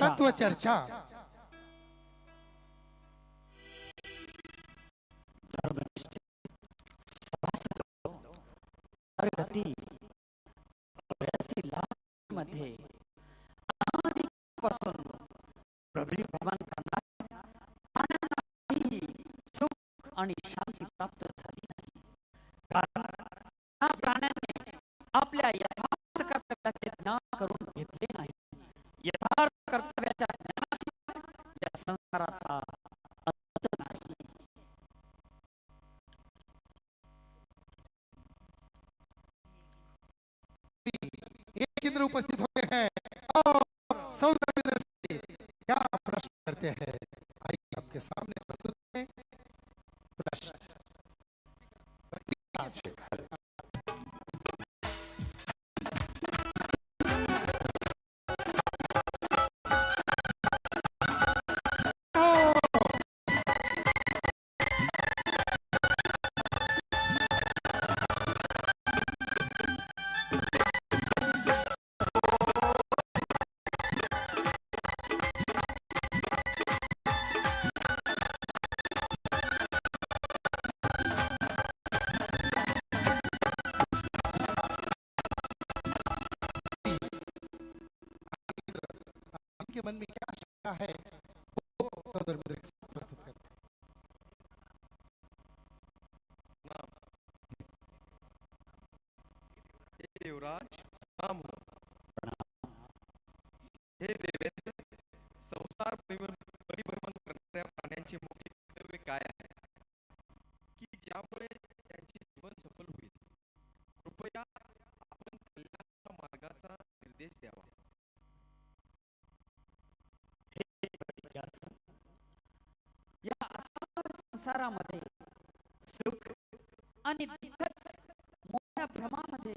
तत्व चर्चा। प्रगती मध्ये सुख आणि शांती प्राप्त झाली नाही कारण या प्राण्यांनी आपल्या यथार्थ कर्तव्याचे ज्ञान करून घेतले नाही. यथार्थ या अंत नाही एक उपस्थित होते हैं और सौंदर्य से क्या प्रश्न करते हैं? आइए आपके सामने प्रस्तुत है प्रश्न। आपके मन में क्या शंका है, वो सदर मित्र के साथ प्रस्तुत करते हैं। देवराज हो. हे देवेंद्र, संसार परिभ्रमण करणाऱ्या प्राण्यांचे मुख्य कर्तव्य काय की ज्यामुळे जीवन सफल होईल. कृपया आपण कल्याणाच्या मार्गाचा निर्देश द्यावा. संसारामध्ये सुख आणि दुःखच मोठ्या भ्रमामध्ये